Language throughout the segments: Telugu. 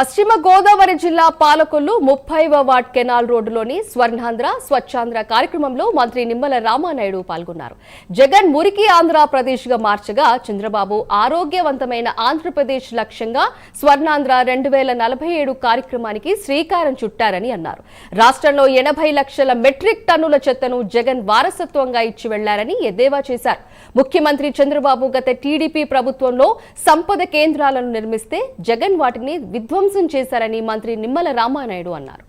పశ్చిమ గోదావరి జిల్లా పాలకొల్లు ముప్పైవ వార్డ్ కెనాల్ రోడ్డులోని స్వర్ణాంధ్ర స్వచ్ఛాంధ్ర కార్యక్రమంలో మంత్రి నిమ్మల రామానాయుడు పాల్గొన్నారు. జగన్ మురికి ఆంధ్రప్రదేశ్గా మార్చగా చంద్రబాబు ఆరోగ్యవంతమైన ఆంధ్రప్రదేశ్ లక్ష్యంగా స్వర్ణాంధ్ర రెండు వేల నలభై ఏడు కార్యక్రమానికి శ్రీకారం చుట్టారని అన్నారు. రాష్ట్రంలో ఎనభై లక్షల మెట్రిక్ టన్నుల చెత్తను జగన్ వారసత్వంగా ఇచ్చి వెళ్ళారని ఎద్దేవా చేశారు. ముఖ్యమంత్రి చంద్రబాబు గత టీడీపీ ప్రభుత్వంలో సంపద కేంద్రాలను నిర్మిస్తే జగన్ వాటిని విధ్వంసం చేశారని మంత్రి నిమ్మల రామానాయుడు అన్నారు.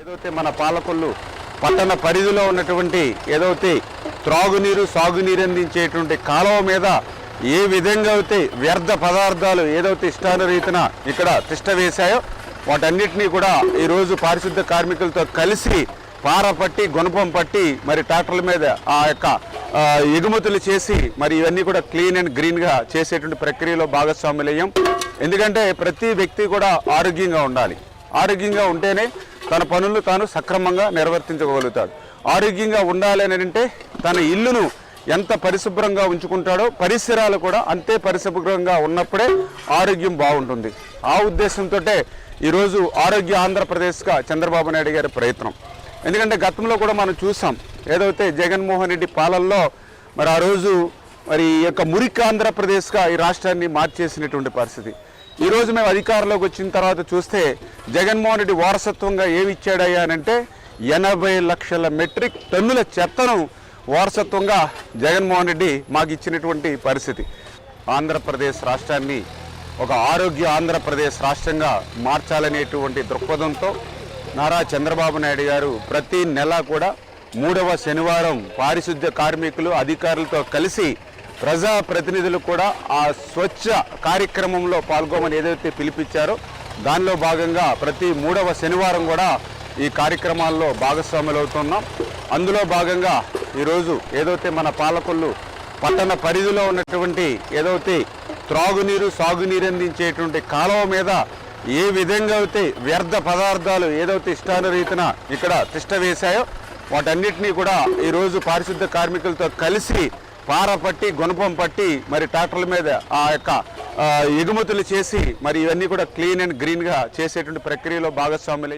ఏదైతే మన పాలకొల్లు పట్టణ పరిధిలో ఉన్నటువంటి ఏదైతే త్రాగునీరు సాగునీరు అందించేటువంటి కాలువ మీద ఏ విధంగా అయితే వ్యర్థ పదార్థాలు ఏదైతే ఇష్టానురీతిన ఇక్కడ తిష్ట వేశాయో వాటన్నిటినీ కూడా ఈరోజు పారిశుద్ధ కార్మికులతో కలిసి పార పట్టి గుణపం పట్టి మరి ట్రాక్టర్ల మీద ఆ యొక్క ఎగుమతులు చేసి మరి ఇవన్నీ కూడా క్లీన్ అండ్ గ్రీన్గా చేసేటువంటి ప్రక్రియలో భాగస్వాములయ్యాం. ఎందుకంటే ప్రతి వ్యక్తి కూడా ఆరోగ్యంగా ఉండాలి. ఆరోగ్యంగా ఉంటేనే తన పనులు తాను సక్రమంగా నిర్వర్తించగలుగుతాడు. ఆరోగ్యంగా ఉండాలి అని అంటే తన ఇల్లును ఎంత పరిశుభ్రంగా ఉంచుకుంటాడో పరిసరాలు కూడా అంతే పరిశుభ్రంగా ఉన్నప్పుడే ఆరోగ్యం బాగుంటుంది. ఆ ఉద్దేశంతో ఈరోజు ఆరోగ్య ఆంధ్రప్రదేశ్గా చంద్రబాబు నాయుడు గారి ప్రయత్నం. ఎందుకంటే గతంలో కూడా మనం చూసాం ఏదైతే జగన్మోహన్ రెడ్డి పాలనలో మరి ఆ రోజు మరి ఈ యొక్క మురికి ఆంధ్రప్రదేశ్గా ఈ రాష్ట్రాన్ని మార్చేసినటువంటి పరిస్థితి. ఈరోజు మేము అధికారంలోకి వచ్చిన తర్వాత చూస్తే జగన్మోహన్ రెడ్డి వారసత్వంగా ఏమి ఇచ్చాడయ్యా అంటే ఎనభై లక్షల మెట్రిక్ టన్నుల చెత్తను వారసత్వంగా జగన్మోహన్ రెడ్డి మాకు ఇచ్చినటువంటి పరిస్థితి. ఆంధ్రప్రదేశ్ రాష్ట్రాన్ని ఒక ఆరోగ్య ఆంధ్రప్రదేశ్ రాష్ట్రంగా మార్చాలనేటువంటి దృక్పథంతో నారా చంద్రబాబు నాయుడు గారు ప్రతి నెల కూడా మూడవ శనివారం పారిశుద్ధ్య కార్మికులు అధికారులతో కలిసి ప్రజా ప్రతినిధులు కూడా ఆ స్వచ్ఛ కార్యక్రమంలో పాల్గొమని ఏదైతే పిలిపించారో దానిలో భాగంగా ప్రతి మూడవ శనివారం కూడా ఈ కార్యక్రమాల్లో భాగస్వాములు అవుతున్నాం అందులో భాగంగా ఈరోజు ఏదైతే మన పాలకులు పట్టణ పరిధిలో ఉన్నటువంటి ఏదైతే త్రాగునీరు సాగునీరు అందించేటువంటి కాలువ మీద ఏ విధంగా అయితే వ్యర్థ పదార్థాలు ఏదైతే ఇష్టానురీతిన ఇక్కడ తిష్ట వేశాయో వాటన్నిటినీ కూడా ఈరోజు పారిశుద్ధ కార్మికులతో కలిసి పార పట్టి గుణపం పట్టి మరి ట్రాక్టర్ల మీద ఆ యొక్క ఎగుమతులు చేసి మరి ఇవన్నీ కూడా క్లీన్ అండ్ గ్రీన్గా చేసేటువంటి ప్రక్రియలో భాగస్వాములు